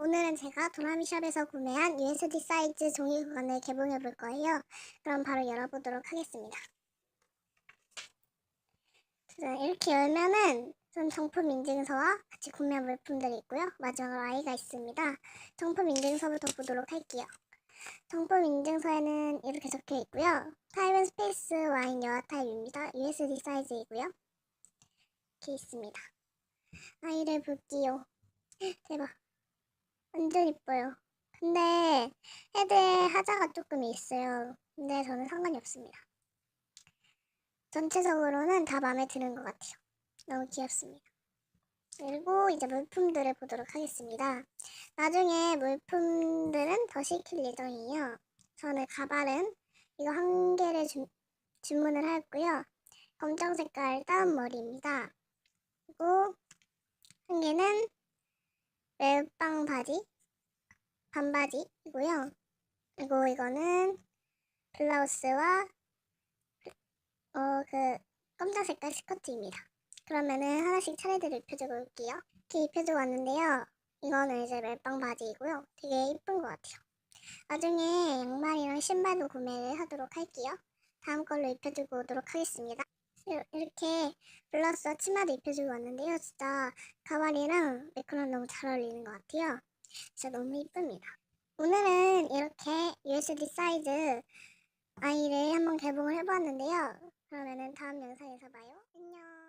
오늘은 제가 도라미샵에서 구매한 USD 사이즈 종이 구간을 개봉해 볼 거예요. 그럼 바로 열어보도록 하겠습니다. 자, 이렇게 열면은 전 정품 인증서와 같이 구매한 물품들이 있고요. 마지막으로 아이가 있습니다. 정품 인증서부터 보도록 할게요. 정품 인증서에는 이렇게 적혀 있고요. 타입은 스페이스 와인 여하 타입입니다. USD 사이즈이고요. 이렇게 있습니다. 아이를 볼게요. 대박. 완전 이뻐요. 근데 헤드에 하자가 조금 있어요. 근데 저는 상관이 없습니다. 전체적으로는 다 마음에 드는 것 같아요. 너무 귀엽습니다. 그리고 이제 물품들을 보도록 하겠습니다. 나중에 물품들은 더 시킬 예정이에요. 저는 가발은 이거 한 개를 주, 주문을 하였고요. 검정 색깔 다운 머리입니다. 그리고 한 개는 멜빵 바지, 반바지이고요. 그리고 이거는 블라우스와 어 그 검정 색깔 스커트입니다. 그러면은 하나씩 차례대로 입혀주고 올게요. 이렇게 입혀주고 왔는데요. 이거는 이제 멜빵 바지이고요. 되게 이쁜 것 같아요. 나중에 양말이랑 신발도 구매를 하도록 할게요. 다음 걸로 입혀주고 오도록 하겠습니다. 이렇게 블라우스와 치마도 입혀주고 왔는데요. 진짜 가발이랑 매크랑 너무 잘 어울리는 것 같아요. 진짜 너무 이쁩니다. 오늘은 이렇게 USD 사이즈 아이를 한번 개봉을 해보았는데요. 그러면은 다음 영상에서 봐요. 안녕.